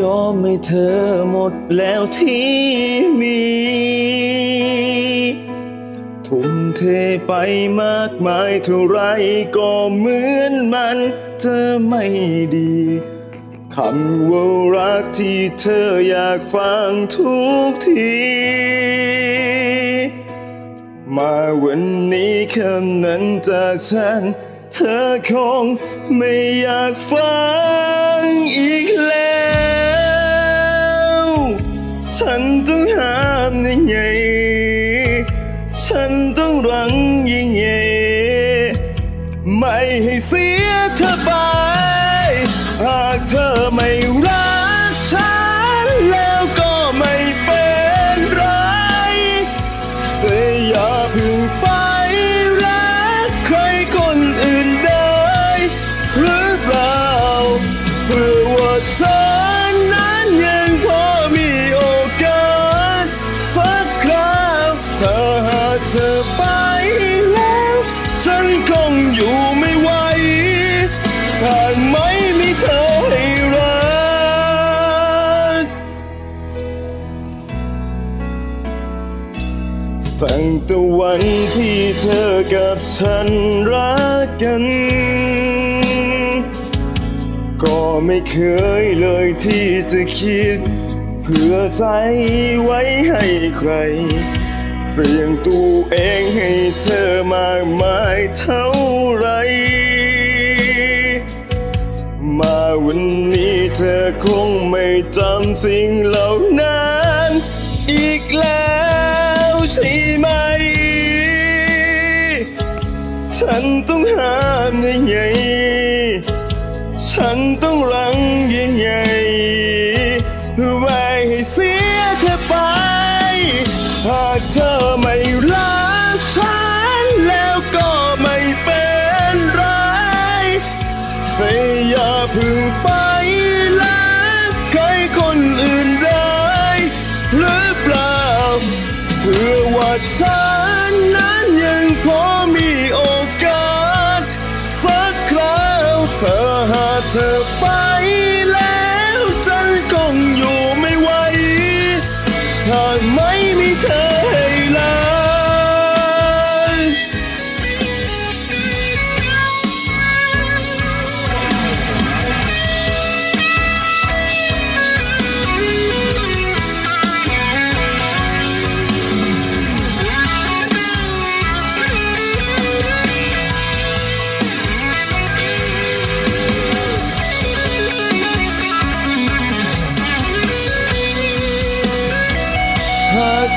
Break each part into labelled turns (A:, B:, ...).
A: ยอมให้เธอหมดแล้วที่มี ทุ่มเทไปมากมายเท่าไรก็เหมือนมันเธอไม่ดีคำว่ารักที่เธออยากฟังทุกที มาวันนี้คำนั้นจากฉัน เธอคงไม่อยากฟังอีกแล้ว ฉันต้องห้ามยังไง ฉันต้องรังยังไง เธอไปแล้ว ฉันคงอยู่ไม่ไหวหากไม่มีเธอให้รักตั้งแต่วันที่เธอกับฉันรักกัน ก็ไม่เคยเลยที่จะคิดเพื่อใจไว้ให้ใคร เปลี่ยนตัวเองให้เธอมากมายเท่าไร มาวันนี้เธอคงไม่จำสิ่งเหล่านั้นอีกแล้วใช่ไหม ฉันต้องห้ามยังไง ฉันต้องรังยังไงไม่ พื่อว่าฉันนั้นยังพอมีโอกาสสักคราวเธอหากเธอไปแล้ว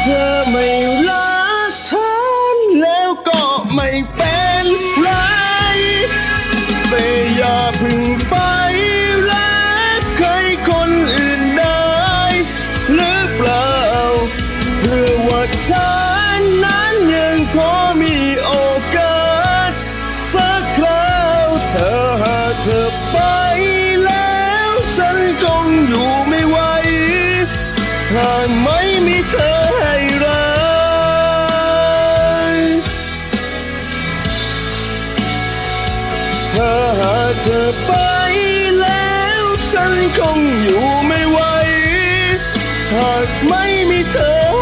A: ธอไม่รักฉันแล้วก็ไม่เป็นไรแต่อย่าพึ่งไปรักใครคนอื่นได้หรือเปล่าเพื่อว่าฉันนั้นยังพอมีโอกาสสักคราวเธอหากเธอไปแล้วฉันคงอยู่ไม่ไหวหากไม่มีเธอ เธอหาเธอไปแล้ว ฉันคงอยู่ไม่ไหว หากไม่มีเธอ